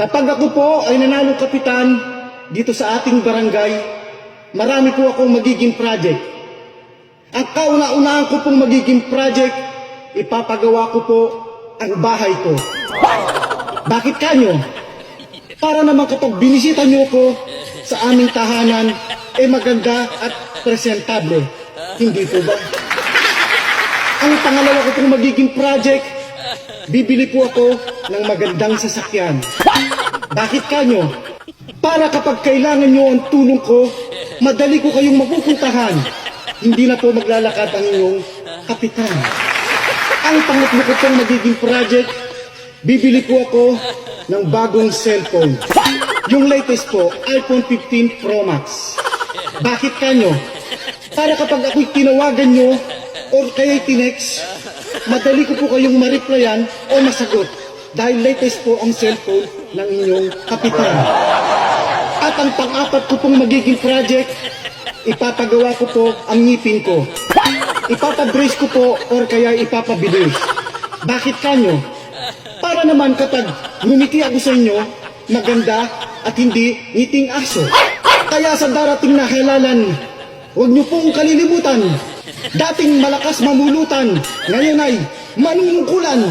Kapag ako po ay nanalo kapitan dito sa ating barangay, marami po akong magiging project. Ang kauna-unahan ko pong magiging project, ipapagawa ko po ang bahay ko. Bakit kanyo? Para naman kapag binisita niyo ko sa aming tahanan, ay maganda at presentable. Hindi po ba? Ang pangalawa ko pong magiging project, bibili po ako ng magandang sasakyan. Bakit kanyo? Para kapag kailangan nyo ang tulong ko, madali ko kayong mapupuntahan. Hindi na po maglalakad ang inyong kapitan. Ang pangatlo ko pong magiging project, bibili po ako ng bagong cellphone. Yung latest po, iPhone 15 Pro Max. Bakit kanyo? Para kapag ako'y tinawagan nyo or kaya'y tinext, madali ko po kayong ma-replyan o masagot dahil latest po ang cellphone ng inyong kapitan. At ang pang-apat ko pong magiging project, ipapagawa ko po ang ngipin ko. Ipapabrace ko po or kaya ipapabilis. Bakit kanyo? Para naman kapag ngumiti ako sa inyo, maganda at hindi ngiting aso. Kaya sa darating na halalan, huwag niyo pong kalilimutan. Dating malakas mamulutan, ngayon ay manunungkulan.